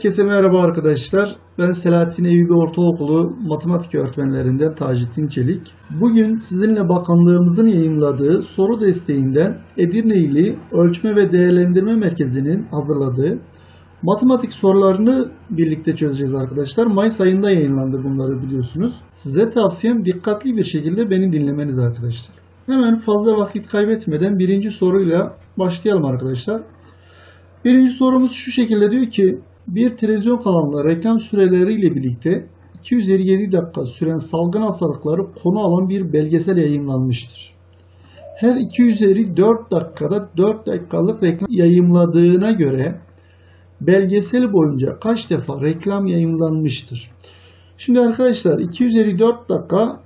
Herkese merhaba arkadaşlar. Ben Selahattin Eyyubi Ortaokulu matematik öğretmenlerinden Taceddin Çelik. Bugün sizinle bakanlığımızın yayımladığı soru desteğinden Edirne İli Ölçme ve Değerlendirme Merkezi'nin hazırladığı matematik sorularını birlikte çözeceğiz arkadaşlar. Mayıs ayında yayınlandı bunları biliyorsunuz. Size tavsiyem dikkatli bir şekilde beni dinlemeniz arkadaşlar. Hemen fazla vakit kaybetmeden birinci soruyla başlayalım arkadaşlar. Birinci sorumuz şu şekilde diyor ki bir televizyon kanalında reklam süreleriyle birlikte 257 dakika süren salgın hastalıkları konu alan bir belgesel yayınlanmıştır. Her 254 dakikada 4 dakikalık reklam yayımladığına göre belgesel boyunca kaç defa reklam yayınlanmıştır? Şimdi arkadaşlar 254 dakika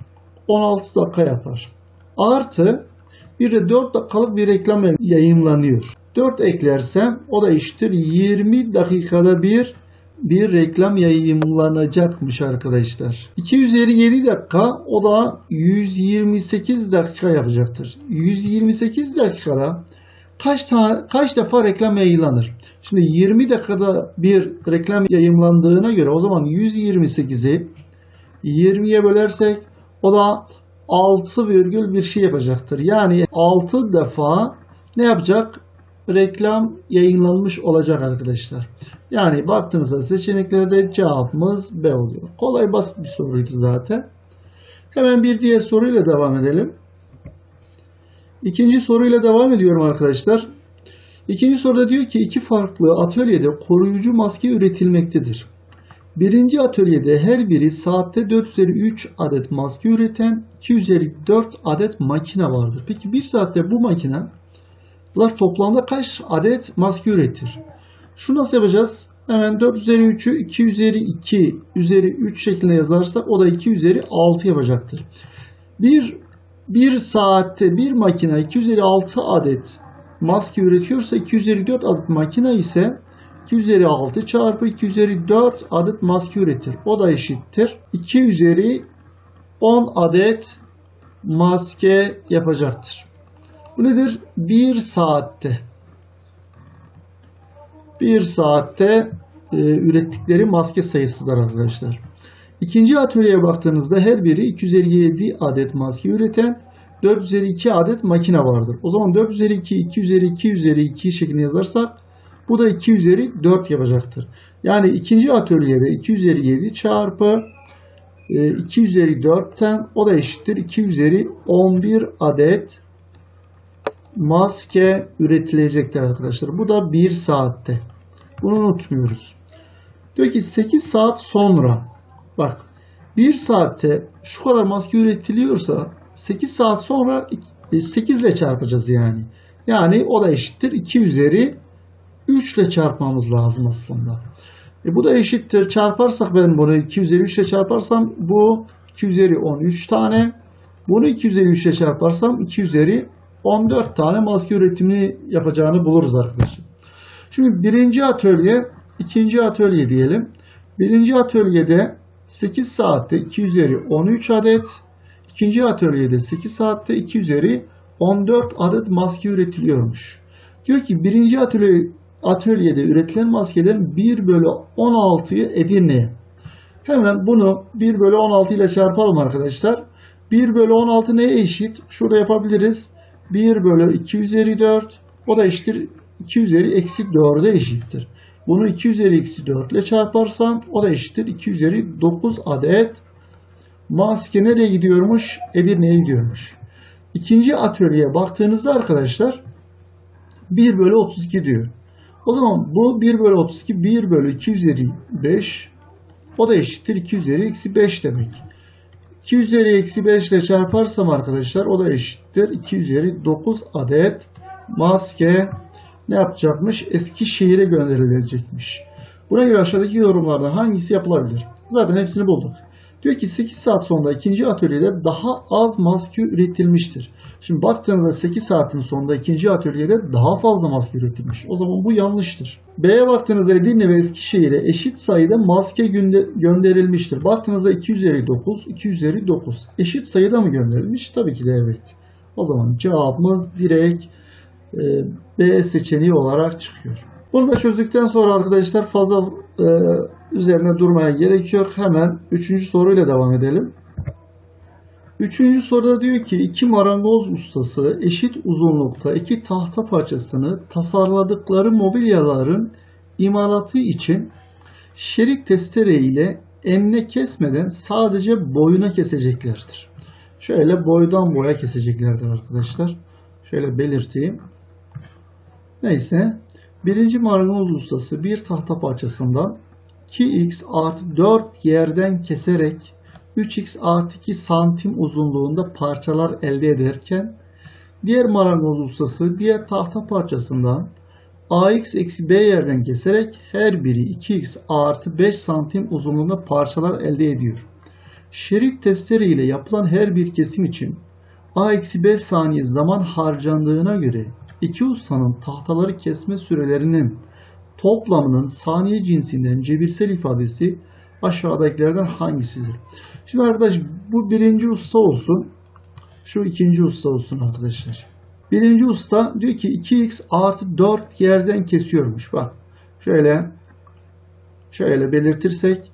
16 dakika yapar. Artı bir de 4 dakikalık bir reklam yayınlanıyor. 4 eklersem o da eşittir 20 dakikada bir bir reklam yayınlanacakmış arkadaşlar. 257 dakika o da 128 dakika yapacaktır. 128 dakikada kaç tane kaç defa reklam yayınlanır? Şimdi 20 dakikada bir reklam yayınlandığına göre o zaman 128'i 20'ye bölersek o da 6 virgül bir şey yapacaktır. Yani 6 defa ne yapacak? Reklam yayınlanmış olacak arkadaşlar. Yani baktığınızda seçeneklerde cevabımız B oluyor. Kolay basit bir soruydu zaten. Hemen bir diğer soruyla devam edelim. İkinci soruyla devam ediyorum arkadaşlar. İkinci soruda diyor ki iki farklı atölyede koruyucu maske üretilmektedir. Birinci atölyede her biri saatte 4 üzeri 3 adet maske üreten 2 üzeri 4 adet makine vardır. Peki bir saatte bu makine Bunlar toplamda kaç adet maske üretir? Şu nasıl yapacağız? Hemen 4 üzeri 3'ü 2 üzeri 2 üzeri 3 şeklinde yazarsak o da 2 üzeri 6 yapacaktır. Bir, bir saatte bir makine 2 üzeri 6 adet maske üretiyorsa 2 üzeri 4 adet makine ise 2 üzeri 6 çarpı 2 üzeri 4 adet maske üretir. O da eşittir. 2 üzeri 10 adet maske yapacaktır. Bu nedir? Bir saatte. Bir saatte e, ürettikleri maske sayısıdır arkadaşlar. İkinci atölyeye baktığınızda her biri 257 adet maske üreten 4 üzeri 2 adet makine vardır. O zaman 4 üzeri 2, 2 üzeri 2 üzeri 2 şeklinde yazarsak bu da 2 üzeri 4 yapacaktır. Yani ikinci atölyede 2 üzeri 7 çarpı 2 üzeri 4'ten o da eşittir 2 üzeri 11 adet maske üretilecektir arkadaşlar. Bu da 1 saatte. Bunu unutmuyoruz. Diyor ki 8 saat sonra bak 1 saatte şu kadar maske üretiliyorsa 8 saat sonra 8 ile çarpacağız yani. Yani o da eşittir 2 üzeri 3 ile çarpmamız lazım aslında. E bu da eşittir. Çarparsak ben bunu 2 üzeri 3 ile çarparsam bu 2 üzeri 13 tane. Bunu 2 üzeri 3 ile çarparsam 2 üzeri 14 tane maske üretimini yapacağını buluruz arkadaşlar. Şimdi birinci atölye, ikinci atölye diyelim. Birinci atölyede 8 saatte 2 üzeri 13 adet, ikinci atölyede 8 saatte 2 üzeri 14 adet maske üretiliyormuş. Diyor ki birinci atölye, atölyede üretilen maskelerin 1 bölü 16'yı Edirne'ye. Hemen bunu 1 bölü 16 ile çarpalım arkadaşlar. 1 bölü 16 neye eşit? Şurada yapabiliriz. 1 bölü 2 üzeri 4 o da eşittir 2 üzeri eksi 4'e eşittir. Bunu 2 üzeri eksi 4 ile çarparsam o da eşittir 2 üzeri 9 adet maske nereye gidiyormuş? Edirne'ye gidiyormuş. İkinci atölyeye baktığınızda arkadaşlar 1 bölü 32 diyor. O zaman bu 1 bölü 32 1 bölü 2 üzeri 5 o da eşittir 2 üzeri eksi 5 demek. 2 üzeri eksi 5 ile çarparsam arkadaşlar o da eşittir. 2 üzeri 9 adet maske ne yapacakmış? Eskişehir'e gönderilecekmiş. Buna göre aşağıdaki yorumlardan hangisi yapılabilir? Zaten hepsini bulduk. Diyor ki 8 saat sonunda ikinci atölyede daha az maske üretilmiştir. Şimdi baktığınızda 8 saatin sonunda ikinci atölyede daha fazla maske üretilmiş. O zaman bu yanlıştır. B'ye baktığınızda Edirne ve Eskişehir'e eşit sayıda maske gönderilmiştir. Baktığınızda 2 üzeri 9, 2 üzeri 9. Eşit sayıda mı gönderilmiş? Tabii ki de evet. O zaman cevabımız direkt e, B seçeneği olarak çıkıyor. Bunu da çözdükten sonra arkadaşlar fazla e, üzerine durmaya gerek yok. Hemen üçüncü soruyla devam edelim. Üçüncü soruda diyor ki iki marangoz ustası eşit uzunlukta iki tahta parçasını tasarladıkları mobilyaların imalatı için şerit testere ile enine kesmeden sadece boyuna keseceklerdir. Şöyle boydan boya keseceklerdir arkadaşlar. Şöyle belirteyim. Neyse. Birinci marangoz ustası bir tahta parçasından 2x artı 4 yerden keserek 3x artı 2 santim uzunluğunda parçalar elde ederken diğer marangoz ustası diğer tahta parçasından ax eksi b yerden keserek her biri 2x artı 5 santim uzunluğunda parçalar elde ediyor. Şerit testere ile yapılan her bir kesim için a eksi b saniye zaman harcandığına göre iki ustanın tahtaları kesme sürelerinin toplamının saniye cinsinden cebirsel ifadesi aşağıdakilerden hangisidir? Şimdi arkadaş bu birinci usta olsun. Şu ikinci usta olsun arkadaşlar. Birinci usta diyor ki 2x artı 4 yerden kesiyormuş. Bak şöyle şöyle belirtirsek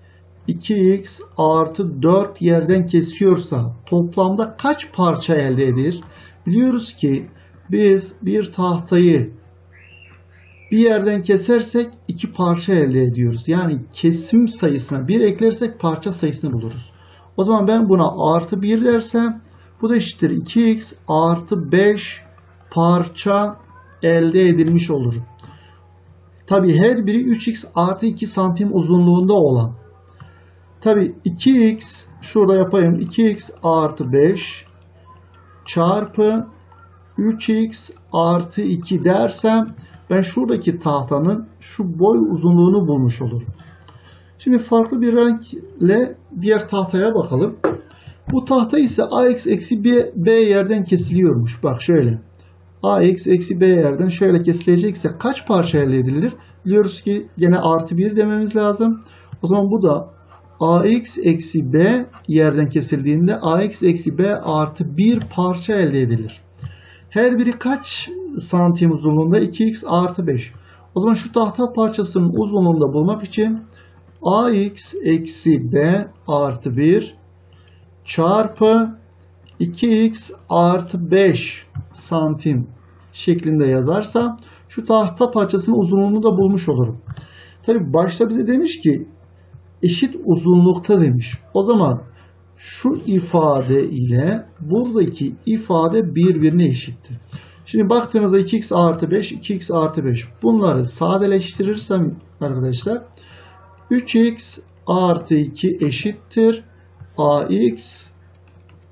2x artı 4 yerden kesiyorsa toplamda kaç parça elde edir? Biliyoruz ki biz bir tahtayı bir yerden kesersek iki parça elde ediyoruz. Yani kesim sayısına bir eklersek parça sayısını buluruz. O zaman ben buna artı 1 dersem bu da eşittir 2x artı 5 parça elde edilmiş olur. Tabi her biri 3x artı 2 santim uzunluğunda olan. Tabi 2x şurada yapayım 2x artı 5 çarpı 3x artı 2 dersem ben şuradaki tahtanın şu boy uzunluğunu bulmuş olurum. Şimdi farklı bir renkle diğer tahtaya bakalım. Bu tahta ise ax eksi b, yerden kesiliyormuş. Bak şöyle. ax eksi b yerden şöyle kesilecekse kaç parça elde edilir? Biliyoruz ki gene artı 1 dememiz lazım. O zaman bu da ax eksi b yerden kesildiğinde ax eksi b artı 1 parça elde edilir. Her biri kaç santim uzunluğunda? 2x artı 5. O zaman şu tahta parçasının uzunluğunu da bulmak için ax eksi b artı 1 çarpı 2x artı 5 santim şeklinde yazarsa şu tahta parçasının uzunluğunu da bulmuş olurum. Tabi başta bize demiş ki eşit uzunlukta demiş. O zaman şu ifade ile buradaki ifade birbirine eşittir. Şimdi baktığınızda 2x artı 5, 2x artı 5. Bunları sadeleştirirsem arkadaşlar 3x artı 2 eşittir. ax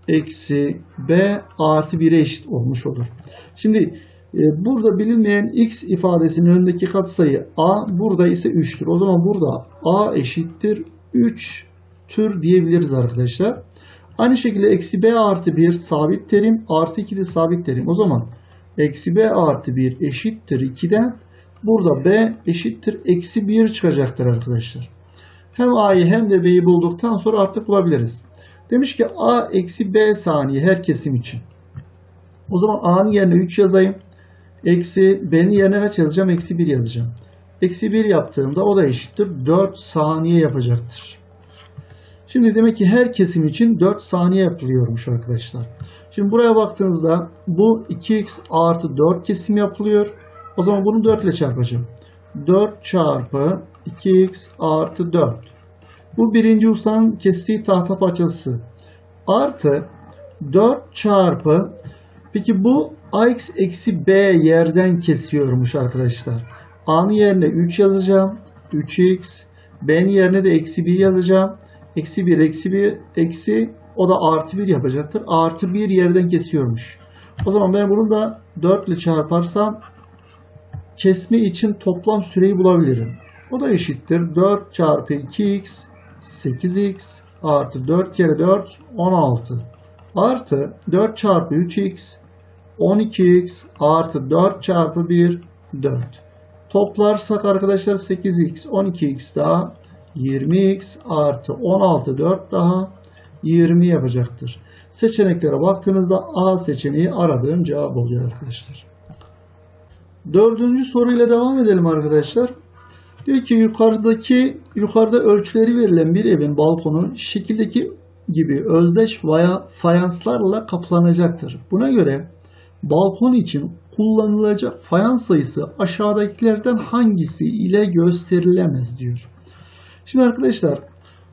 eksi b artı 1'e eşit olmuş olur. Şimdi e, burada bilinmeyen x ifadesinin önündeki katsayı a burada ise 3'tür. O zaman burada a eşittir 3 tür diyebiliriz arkadaşlar. Aynı şekilde eksi b artı 1 sabit terim artı 2 de sabit terim. O zaman eksi b artı 1 eşittir 2'den burada b eşittir eksi 1 çıkacaktır arkadaşlar. Hem a'yı hem de b'yi bulduktan sonra artık bulabiliriz. Demiş ki a eksi b saniye her kesim için. O zaman a'nın yerine 3 yazayım. Eksi b'nin yerine kaç yazacağım? Eksi 1 yazacağım. Eksi 1 yaptığımda o da eşittir 4 saniye yapacaktır. Şimdi demek ki her kesim için 4 saniye yapılıyormuş arkadaşlar. Şimdi buraya baktığınızda bu 2x artı 4 kesim yapılıyor. O zaman bunu 4 ile çarpacağım. 4 çarpı 2x artı 4. Bu birinci ustanın kestiği tahta parçası. Artı 4 çarpı peki bu ax eksi b yerden kesiyormuş arkadaşlar. A'nın yerine 3 yazacağım. 3x. B'nin yerine de eksi 1 yazacağım. Eksi 1 eksi 1 eksi o da artı 1 yapacaktır. Artı 1 yerden kesiyormuş. O zaman ben bunu da 4 ile çarparsam kesme için toplam süreyi bulabilirim. O da eşittir. 4 çarpı 2x 8x artı 4 kere 4 16 artı 4 çarpı 3x 12x artı 4 çarpı 1 4. Toplarsak arkadaşlar 8x 12x daha 20x artı 16 4 daha 20 yapacaktır. Seçeneklere baktığınızda A seçeneği aradığım cevap oluyor arkadaşlar. Dördüncü soruyla devam edelim arkadaşlar. Diyor ki yukarıdaki yukarıda ölçüleri verilen bir evin balkonu şekildeki gibi özdeş veya fayanslarla kaplanacaktır. Buna göre balkon için kullanılacak fayans sayısı aşağıdakilerden hangisi ile gösterilemez diyor. Şimdi arkadaşlar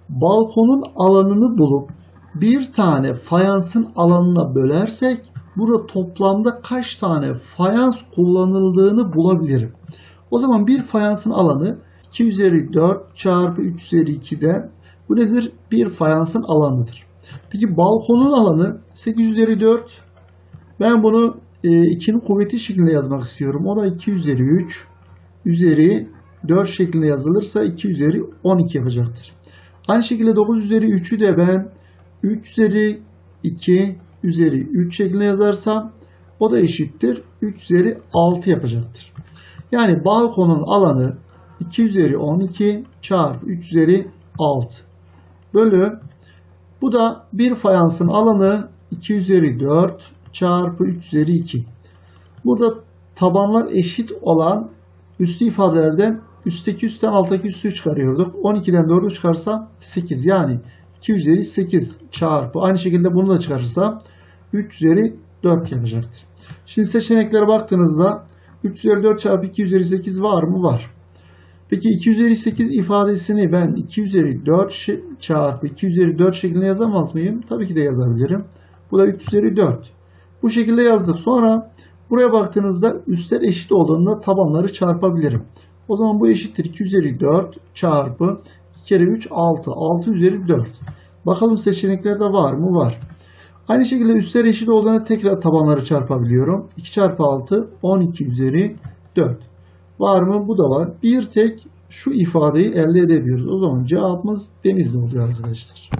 balkonun alanını bulup bir tane fayansın alanına bölersek burada toplamda kaç tane fayans kullanıldığını bulabilirim. O zaman bir fayansın alanı 2 üzeri 4 çarpı 3 üzeri 2'den bu nedir? Bir fayansın alanıdır. Peki balkonun alanı 8 üzeri 4. Ben bunu e, 2'nin kuvveti şeklinde yazmak istiyorum. O da 2 üzeri 3 üzeri 4 şeklinde yazılırsa 2 üzeri 12 yapacaktır. Aynı şekilde 9 üzeri 3'ü de ben 3 üzeri 2 üzeri 3 şeklinde yazarsam o da eşittir 3 üzeri 6 yapacaktır. Yani balkonun alanı 2 üzeri 12 çarpı 3 üzeri 6 bölü bu da bir fayansın alanı 2 üzeri 4 çarpı 3 üzeri 2. Burada tabanlar eşit olan üstü ifadelerden üstteki üstten alttaki üstü çıkarıyorduk. 12'den 4'ü çıkarsa 8 yani 2 üzeri 8 çarpı aynı şekilde bunu da çıkarırsa 3 üzeri 4 yapacaktır. Şimdi seçeneklere baktığınızda 3 üzeri 4 çarpı 2 üzeri 8 var mı? Var. Peki 2 üzeri 8 ifadesini ben 2 üzeri 4 çarpı 2 üzeri 4 şeklinde yazamaz mıyım? Tabii ki de yazabilirim. Bu da 3 üzeri 4. Bu şekilde yazdık. Sonra buraya baktığınızda üstler eşit olduğunda tabanları çarpabilirim. O zaman bu eşittir 2 üzeri 4 çarpı 2 kere 3 6. 6 üzeri 4. Bakalım seçeneklerde var mı? Var. Aynı şekilde üstler eşit olduğunda tekrar tabanları çarpabiliyorum. 2 çarpı 6 12 üzeri 4. Var mı? Bu da var. Bir tek şu ifadeyi elde edebiliyoruz. O zaman cevabımız denizli oluyor arkadaşlar.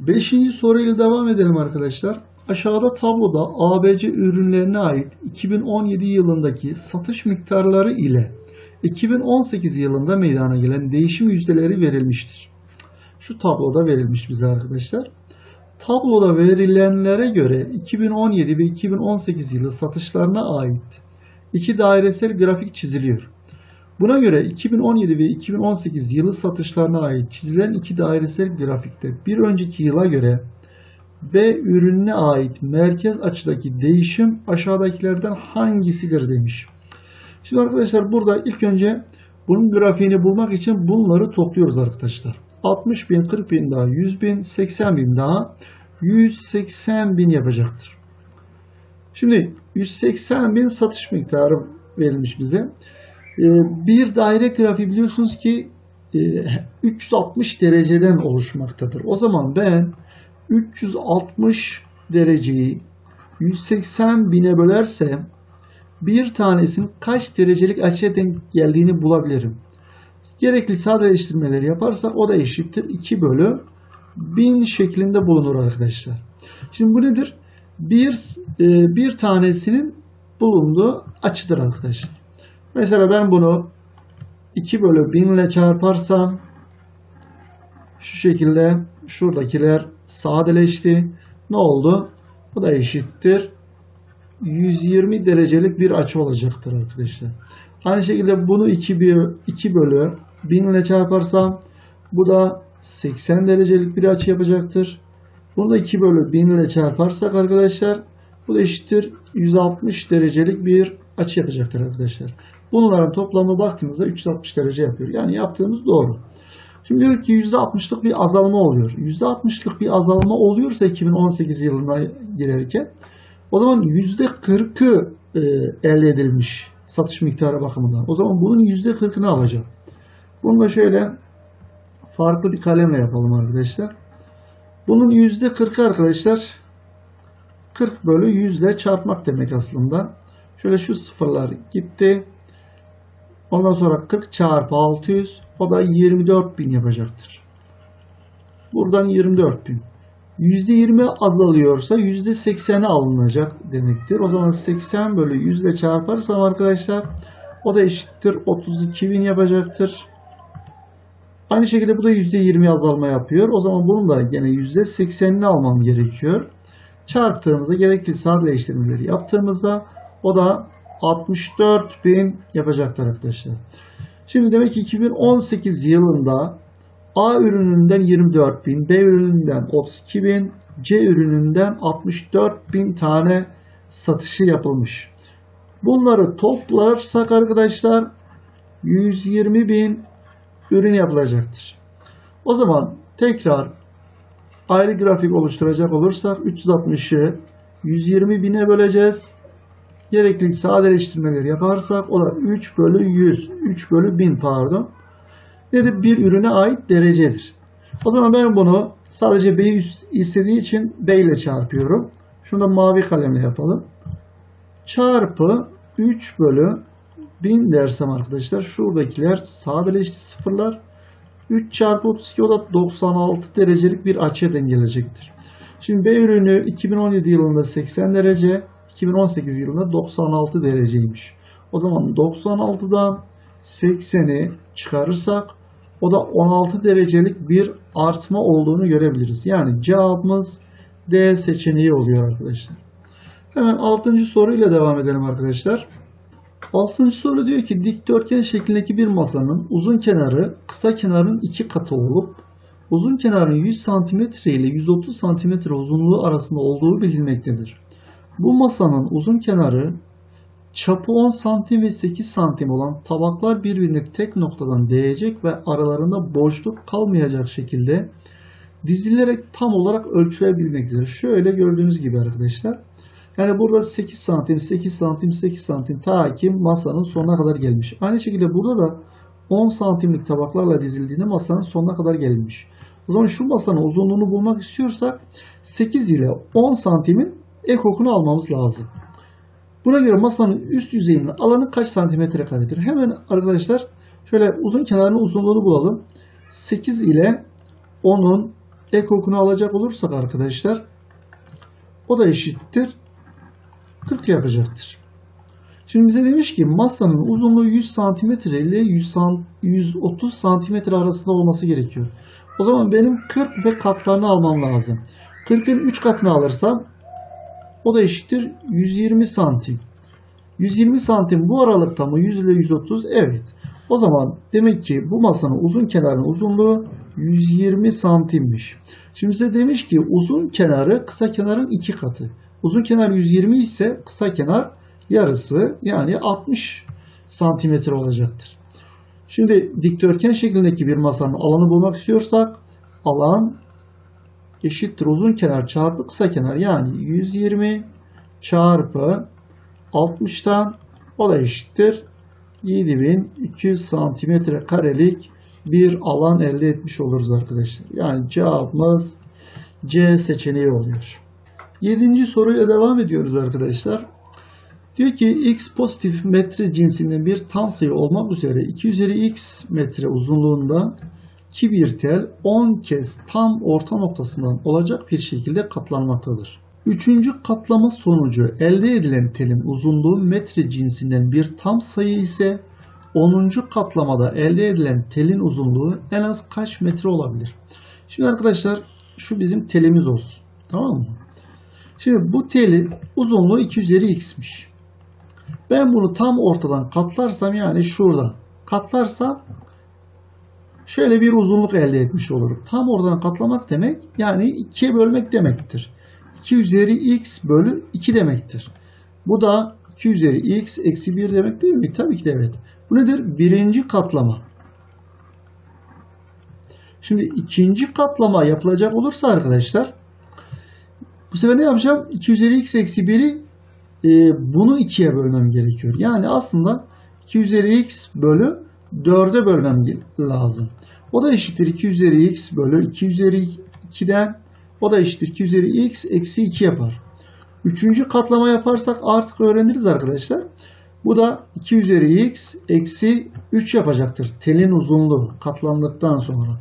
Beşinci soruyla devam edelim arkadaşlar. Aşağıda tabloda ABC ürünlerine ait 2017 yılındaki satış miktarları ile 2018 yılında meydana gelen değişim yüzdeleri verilmiştir. Şu tabloda verilmiş bize arkadaşlar. Tabloda verilenlere göre 2017 ve 2018 yılı satışlarına ait iki dairesel grafik çiziliyor. Buna göre 2017 ve 2018 yılı satışlarına ait çizilen iki dairesel grafikte bir önceki yıla göre B ürününe ait merkez açıdaki değişim aşağıdakilerden hangisidir demiş. Şimdi arkadaşlar burada ilk önce bunun grafiğini bulmak için bunları topluyoruz arkadaşlar. 60 bin, 40 bin daha 100 bin, 80 bin daha 180 bin yapacaktır. Şimdi 180 bin satış miktarı verilmiş bize. Ee, bir daire grafiği biliyorsunuz ki 360 e, dereceden oluşmaktadır. O zaman ben 360 dereceyi 180 bine bölersem bir tanesinin kaç derecelik açıya denk geldiğini bulabilirim. Gerekli sadeleştirmeleri yaparsak o da eşittir 2 bölü 1000 şeklinde bulunur arkadaşlar. Şimdi bu nedir? Bir, e, bir tanesinin bulunduğu açıdır arkadaşlar. Mesela ben bunu 2 bölü 1000 ile çarparsam şu şekilde şuradakiler sadeleşti. Ne oldu? Bu da eşittir. 120 derecelik bir açı olacaktır arkadaşlar. Aynı şekilde bunu 2, 2 bölü 1000 ile çarparsam bu da 80 derecelik bir açı yapacaktır. Bunu da 2 bölü 1000 ile çarparsak arkadaşlar bu da eşittir 160 derecelik bir açı yapacaktır arkadaşlar. Bunların toplamı baktığınızda 360 derece yapıyor. Yani yaptığımız doğru. Şimdi diyor ki %60'lık bir azalma oluyor. %60'lık bir azalma oluyorsa 2018 yılına girerken o zaman %40'ı e, elde edilmiş satış miktarı bakımından. O zaman bunun %40'ını alacağım. Bunu da şöyle farklı bir kalemle yapalım arkadaşlar. Bunun %40'ı arkadaşlar 40 bölü 100 ile çarpmak demek aslında. Şöyle şu sıfırlar gitti. Ondan sonra 40 çarpı 600 o da 24.000 yapacaktır. Buradan 24.000. %20 azalıyorsa %80'e alınacak demektir. O zaman 80 bölü 100 ile çarparsam arkadaşlar o da eşittir 32.000 yapacaktır. Aynı şekilde bu da %20 azalma yapıyor. O zaman bunun da gene %80'ini almam gerekiyor. Çarptığımızda gerekli sadeleştirmeleri yaptığımızda o da 64.000 yapacaktır arkadaşlar. Şimdi demek ki 2018 yılında A ürününden 24.000, B ürününden 32.000, C ürününden 64.000 tane satışı yapılmış. Bunları toplarsak arkadaşlar 120.000 ürün yapılacaktır. O zaman tekrar ayrı grafik oluşturacak olursak 360'ı 120 bine böleceğiz. Gerekli sadeleştirmeleri yaparsak o da 3 bölü 100, 3 bölü 1000 pardon. Nedir? Bir ürüne ait derecedir. O zaman ben bunu sadece B'yi istediği için B ile çarpıyorum. Şunu da mavi kalemle yapalım. Çarpı 3 bölü 1000 dersem arkadaşlar şuradakiler sadeleşti sıfırlar. 3 çarpı 32 o da 96 derecelik bir açıya denk. Şimdi B ürünü 2017 yılında 80 derece, 2018 yılında 96 dereceymiş. O zaman 96'dan 80'i çıkarırsak o da 16 derecelik bir artma olduğunu görebiliriz. Yani cevabımız D seçeneği oluyor arkadaşlar. Hemen 6. soruyla devam edelim arkadaşlar. 6. soru diyor ki dikdörtgen şeklindeki bir masanın uzun kenarı kısa kenarın iki katı olup uzun kenarın 100 cm ile 130 cm uzunluğu arasında olduğu bilinmektedir. Bu masanın uzun kenarı çapı 10 cm ve 8 cm olan tabaklar birbirine tek noktadan değecek ve aralarında boşluk kalmayacak şekilde dizilerek tam olarak ölçülebilmektedir. Şöyle gördüğünüz gibi arkadaşlar. Yani burada 8 santim, 8 santim, 8 santim ta ki masanın sonuna kadar gelmiş. Aynı şekilde burada da 10 santimlik tabaklarla dizildiğinde masanın sonuna kadar gelmiş. O zaman şu masanın uzunluğunu bulmak istiyorsak 8 ile 10 santimin ekokunu almamız lazım. Buna göre masanın üst yüzeyinin alanı kaç santimetre karedir? Hemen arkadaşlar şöyle uzun kenarının uzunluğunu bulalım. 8 ile 10'un ekokunu alacak olursak arkadaşlar o da eşittir 40 yapacaktır. Şimdi bize demiş ki masanın uzunluğu 100 cm ile 130 cm arasında olması gerekiyor. O zaman benim 40 ve katlarını almam lazım. 40'ın 3 katını alırsam o da eşittir 120 santim. 120 santim bu aralıkta mı? 100 ile 130? Evet. O zaman demek ki bu masanın uzun kenarının uzunluğu 120 santimmiş. Şimdi size demiş ki uzun kenarı kısa kenarın iki katı. Uzun kenar 120 ise kısa kenar yarısı yani 60 santimetre olacaktır. Şimdi dikdörtgen şeklindeki bir masanın alanı bulmak istiyorsak alan eşittir uzun kenar çarpı kısa kenar yani 120 çarpı 60'tan o da eşittir 7200 santimetre karelik bir alan elde etmiş oluruz arkadaşlar. Yani cevabımız C seçeneği oluyor. Yedinci soruyla devam ediyoruz arkadaşlar. Diyor ki x pozitif metre cinsinden bir tam sayı olmak üzere 2 üzeri x metre uzunluğunda ki bir tel 10 kez tam orta noktasından olacak bir şekilde katlanmaktadır. Üçüncü katlama sonucu elde edilen telin uzunluğu metre cinsinden bir tam sayı ise 10. katlamada elde edilen telin uzunluğu en az kaç metre olabilir? Şimdi arkadaşlar şu bizim telimiz olsun. Tamam mı? Şimdi bu telin uzunluğu 2 üzeri x'miş. Ben bunu tam ortadan katlarsam yani şurada katlarsam şöyle bir uzunluk elde etmiş olurum. Tam oradan katlamak demek yani 2'ye bölmek demektir. 2 üzeri x bölü 2 demektir. Bu da 2 üzeri x eksi 1 demek değil mi? Tabii ki de evet. Bu nedir? Birinci katlama. Şimdi ikinci katlama yapılacak olursa arkadaşlar bu sefer ne yapacağım? 2 üzeri x eksi 1'i e, bunu 2'ye bölmem gerekiyor. Yani aslında 2 üzeri x bölü 4'e bölmem lazım. O da eşittir 2 üzeri x bölü 2 üzeri 2'den o da eşittir 2 üzeri x eksi 2 yapar. Üçüncü katlama yaparsak artık öğreniriz arkadaşlar. Bu da 2 üzeri x eksi 3 yapacaktır. Telin uzunluğu katlandıktan sonra.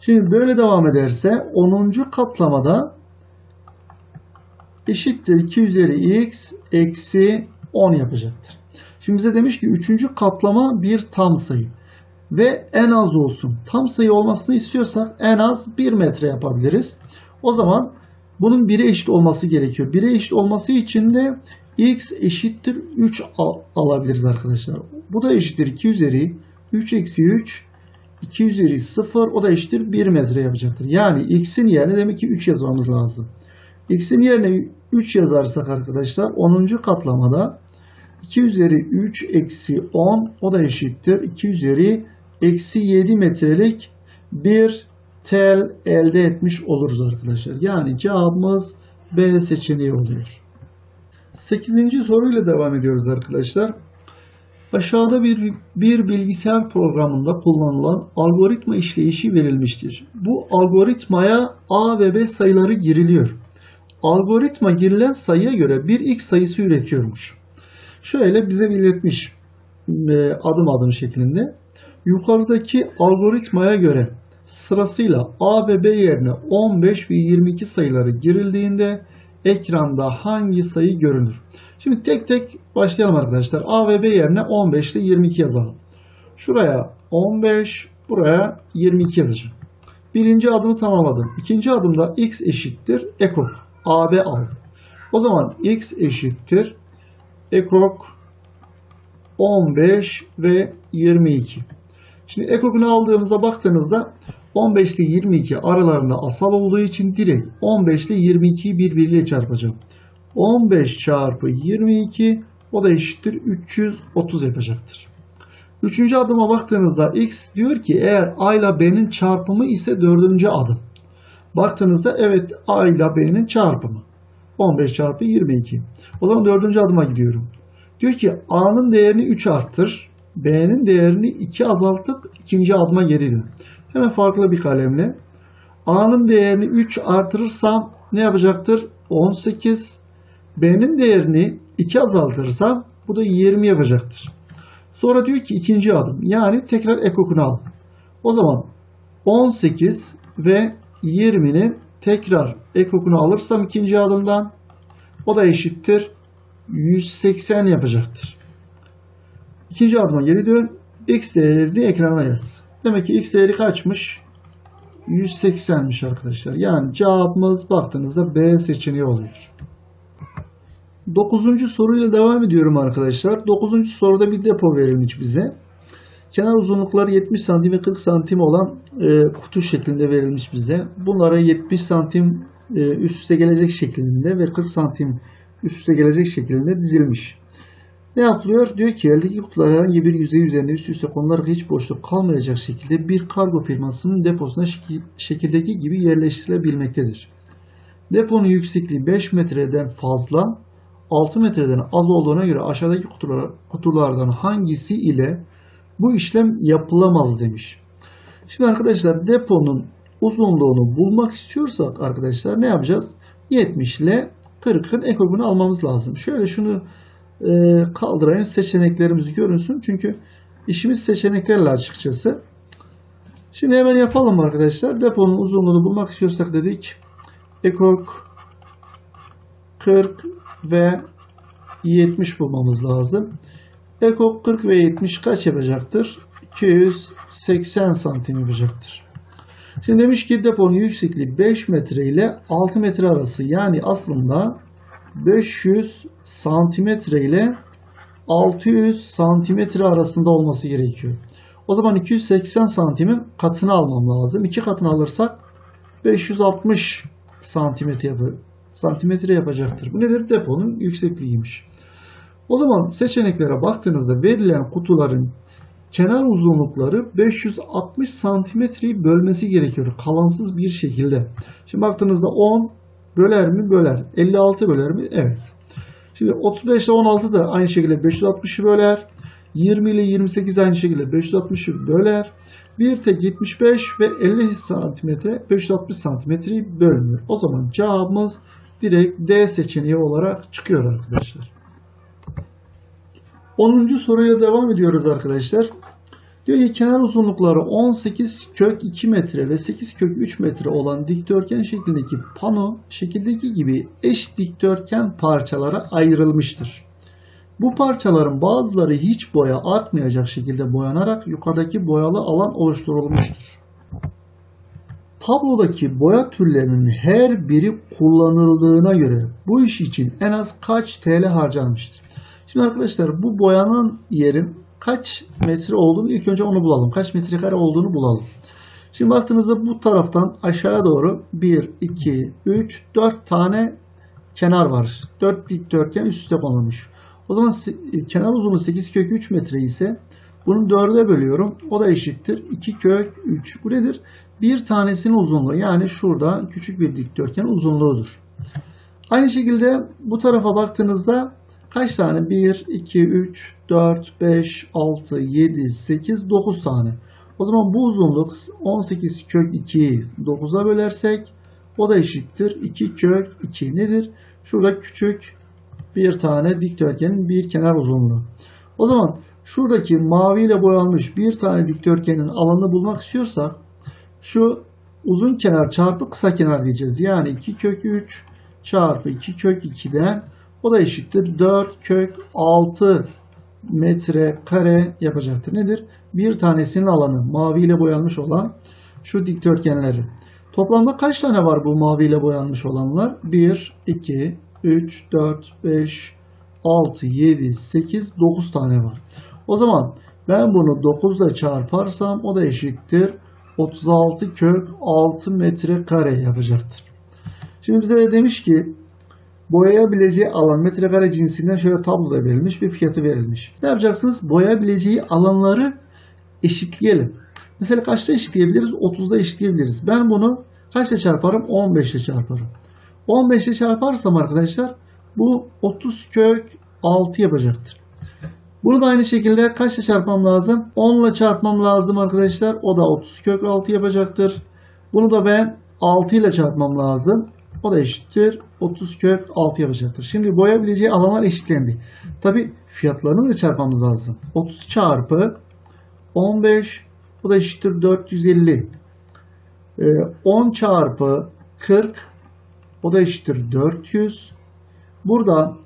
Şimdi böyle devam ederse 10. katlamada eşittir 2 üzeri x eksi 10 yapacaktır. Şimdi bize demiş ki 3. katlama bir tam sayı ve en az olsun. Tam sayı olmasını istiyorsak en az 1 metre yapabiliriz. O zaman bunun 1'e eşit olması gerekiyor. 1'e eşit olması için de x eşittir 3 al- alabiliriz arkadaşlar. Bu da eşittir 2 üzeri 3 eksi 3 2 üzeri 0 o da eşittir 1 metre yapacaktır. Yani x'in yerine demek ki 3 yazmamız lazım. x'in yerine 3 yazarsak arkadaşlar 10. katlamada 2 üzeri 3 eksi 10 o da eşittir. 2 üzeri eksi 7 metrelik bir tel elde etmiş oluruz arkadaşlar. Yani cevabımız B seçeneği oluyor. 8. soruyla devam ediyoruz arkadaşlar. Aşağıda bir, bir bilgisayar programında kullanılan algoritma işleyişi verilmiştir. Bu algoritmaya A ve B sayıları giriliyor. Algoritma girilen sayıya göre bir x sayısı üretiyormuş. Şöyle bize belirtmiş e, adım adım şeklinde. Yukarıdaki algoritmaya göre sırasıyla A ve B yerine 15 ve 22 sayıları girildiğinde ekranda hangi sayı görünür? Şimdi tek tek başlayalım arkadaşlar. A ve B yerine 15 ile 22 yazalım. Şuraya 15, buraya 22 yazacağım. Birinci adımı tamamladım. İkinci adımda x eşittir ekok. AB al. O zaman x eşittir ekok 15 ve 22. Şimdi ekokunu aldığımızda baktığınızda 15 ile 22 aralarında asal olduğu için direkt 15 ile 22'yi birbiriyle çarpacağım. 15 çarpı 22 o da eşittir 330 yapacaktır. Üçüncü adıma baktığınızda x diyor ki eğer a ile b'nin çarpımı ise dördüncü adım. Baktığınızda evet a ile b'nin çarpımı. 15 çarpı 22. O zaman dördüncü adıma gidiyorum. Diyor ki a'nın değerini 3 arttır. B'nin değerini 2 azaltıp ikinci adıma geri. Hemen farklı bir kalemle. A'nın değerini 3 artırırsam ne yapacaktır? 18. B'nin değerini 2 azaltırsam bu da 20 yapacaktır. Sonra diyor ki ikinci adım. Yani tekrar ekokunu al. O zaman 18 ve 20'nin tekrar ekokunu alırsam ikinci adımdan o da eşittir 180 yapacaktır. İkinci adıma geri dön. X değerini ekrana yaz. Demek ki X değeri kaçmış? 180'miş arkadaşlar. Yani cevabımız baktığınızda B seçeneği oluyor. Dokuzuncu soruyla devam ediyorum arkadaşlar. Dokuzuncu soruda bir depo verilmiş bize. Kenar uzunlukları 70 santim ve 40 santim olan e, kutu şeklinde verilmiş bize. Bunlara 70 santim e, üst üste gelecek şeklinde ve 40 santim üst üste gelecek şeklinde dizilmiş. Ne yapılıyor? Diyor ki eldeki kutular herhangi bir yüzey üzerinde üst üste konularak hiç boşluk kalmayacak şekilde bir kargo firmasının deposuna şekil, şekildeki gibi yerleştirilebilmektedir. Deponun yüksekliği 5 metreden fazla, 6 metreden az olduğuna göre aşağıdaki kutular, kutulardan hangisi ile bu işlem yapılamaz demiş. Şimdi arkadaşlar deponun uzunluğunu bulmak istiyorsak arkadaşlar ne yapacağız? 70 ile 40'ın ekobunu almamız lazım. Şöyle şunu e, kaldırayım seçeneklerimiz görünsün. Çünkü işimiz seçeneklerle açıkçası. Şimdi hemen yapalım arkadaşlar. Deponun uzunluğunu bulmak istiyorsak dedik. Ekok 40 ve 70 bulmamız lazım. Ekok 40 ve 70 kaç yapacaktır? 280 santim yapacaktır. Şimdi demiş ki deponun yüksekliği 5 metre ile 6 metre arası. Yani aslında 500 santimetre ile 600 santimetre arasında olması gerekiyor. O zaman 280 santimin katını almam lazım. 2 katını alırsak 560 santimetre, santimetre yapacaktır. Bu nedir? Deponun yüksekliğiymiş. O zaman seçeneklere baktığınızda verilen kutuların kenar uzunlukları 560 santimetreyi bölmesi gerekiyor. Kalansız bir şekilde. Şimdi baktığınızda 10 böler mi? Böler. 56 böler mi? Evet. Şimdi 35 ile 16 da aynı şekilde 560'ı böler. 20 ile 28 aynı şekilde 560'ı böler. Bir tek 75 ve 50 santimetre 560 santimetreyi bölmüyor. O zaman cevabımız direkt D seçeneği olarak çıkıyor arkadaşlar. 10. soruya devam ediyoruz arkadaşlar. Diyor ki kenar uzunlukları 18 kök 2 metre ve 8 kök 3 metre olan dikdörtgen şeklindeki pano şekildeki gibi eş dikdörtgen parçalara ayrılmıştır. Bu parçaların bazıları hiç boya artmayacak şekilde boyanarak yukarıdaki boyalı alan oluşturulmuştur. tablodaki boya türlerinin her biri kullanıldığına göre bu iş için en az kaç TL harcanmıştır? Şimdi arkadaşlar bu boyanın yerin kaç metre olduğunu ilk önce onu bulalım. Kaç metrekare olduğunu bulalım. Şimdi baktığınızda bu taraftan aşağıya doğru 1, 2, 3, 4 tane kenar var. 4 dikdörtgen üst üste konulmuş. O zaman kenar uzunluğu 8 kök 3 metre ise bunu 4'e bölüyorum. O da eşittir. 2 kök 3. Bu nedir? Bir tanesinin uzunluğu yani şurada küçük bir dikdörtgen uzunluğudur. Aynı şekilde bu tarafa baktığınızda kaç tane? 1, 2, 3, 4, 5, 6, 7, 8, 9 tane. O zaman bu uzunluk 18 kök 2'yi 9'a bölersek o da eşittir. 2 kök 2 nedir? Şurada küçük bir tane dikdörtgenin bir kenar uzunluğu. O zaman şuradaki maviyle boyanmış bir tane dikdörtgenin alanını bulmak istiyorsak şu uzun kenar çarpı kısa kenar diyeceğiz. Yani 2 kök 3 çarpı 2 kök 2'den o da eşittir 4 kök 6 metre kare yapacaktır. Nedir? Bir tanesinin alanı maviyle boyanmış olan şu dikdörtgenleri. Toplamda kaç tane var bu maviyle boyanmış olanlar? 1, 2, 3, 4, 5, 6, 7, 8, 9 tane var. O zaman ben bunu 9 ile çarparsam o da eşittir 36 kök 6 metre kare yapacaktır. Şimdi bize de demiş ki boyayabileceği alan metrekare cinsinden şöyle tabloda verilmiş bir fiyatı verilmiş. Ne yapacaksınız? Boyayabileceği alanları eşitleyelim. Mesela kaçta eşitleyebiliriz? 30'da eşitleyebiliriz. Ben bunu kaçta çarparım? 15 ile çarparım. 15 ile çarparsam arkadaşlar bu 30 kök 6 yapacaktır. Bunu da aynı şekilde kaçla çarpmam lazım? 10 ile çarpmam lazım arkadaşlar. O da 30 kök 6 yapacaktır. Bunu da ben 6 ile çarpmam lazım. O da eşittir. 30 kök 6 yapacaktır. Şimdi boyayabileceği alanlar eşitlendi. Tabi fiyatlarını da çarpmamız lazım. 30 çarpı 15 bu da eşittir 450. Ee, 10 çarpı 40 o da eşittir 400. Burada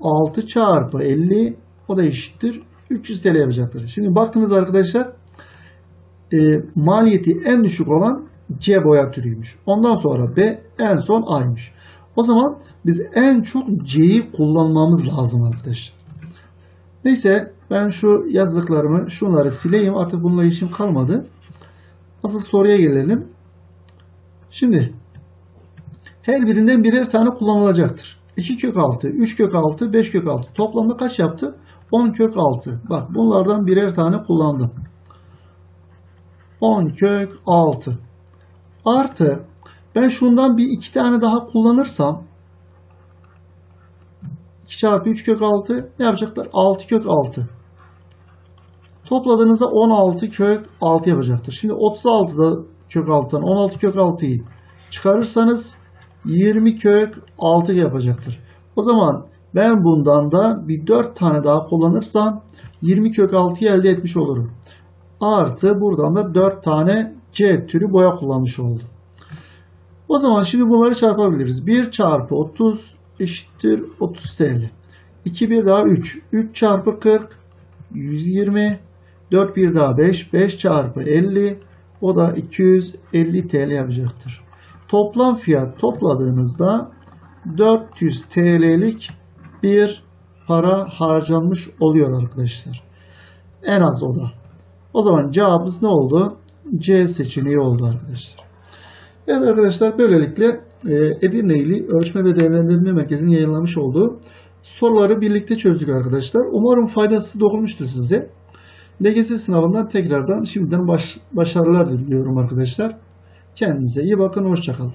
6 çarpı 50 o da eşittir 300 TL yapacaktır. Şimdi baktınız arkadaşlar e, maliyeti en düşük olan C boya türüymüş. Ondan sonra B en son A'ymış. O zaman biz en çok C'yi kullanmamız lazım arkadaşlar. Neyse ben şu yazdıklarımı şunları sileyim. Artık bununla işim kalmadı. Asıl soruya gelelim. Şimdi her birinden birer tane kullanılacaktır. 2 kök 6, 3 kök 6, 5 kök 6. Toplamda kaç yaptı? 10 kök 6. Bak bunlardan birer tane kullandım. 10 kök 6. Artı ben şundan bir iki tane daha kullanırsam 2 çarpı 3 kök 6 ne yapacaklar? 6 kök 6. Topladığınızda 16 kök 6 yapacaktır. Şimdi 36'da kök 6'dan 16 kök 6'yı çıkarırsanız 20 kök 6 yapacaktır. O zaman ben bundan da bir 4 tane daha kullanırsam 20 kök 6'yı elde etmiş olurum. Artı buradan da 4 tane C türü boya kullanmış oldum. O zaman şimdi bunları çarpabiliriz. 1 çarpı 30 eşittir 30 TL. 2 bir daha 3. 3 çarpı 40 120. 4 bir daha 5. 5 çarpı 50 o da 250 TL yapacaktır. Toplam fiyat topladığınızda 400 TL'lik bir para harcanmış oluyor arkadaşlar. En az o da. O zaman cevabımız ne oldu? C seçeneği oldu arkadaşlar. Evet arkadaşlar böylelikle e, Edirne ili Ölçme ve Değerlendirme Merkezi'nin yayınlamış olduğu soruları birlikte çözdük arkadaşlar. Umarım faydası dokunmuştur size. LGS sınavından tekrardan şimdiden baş, başarılar diliyorum arkadaşlar. Kendinize iyi bakın. Hoşçakalın.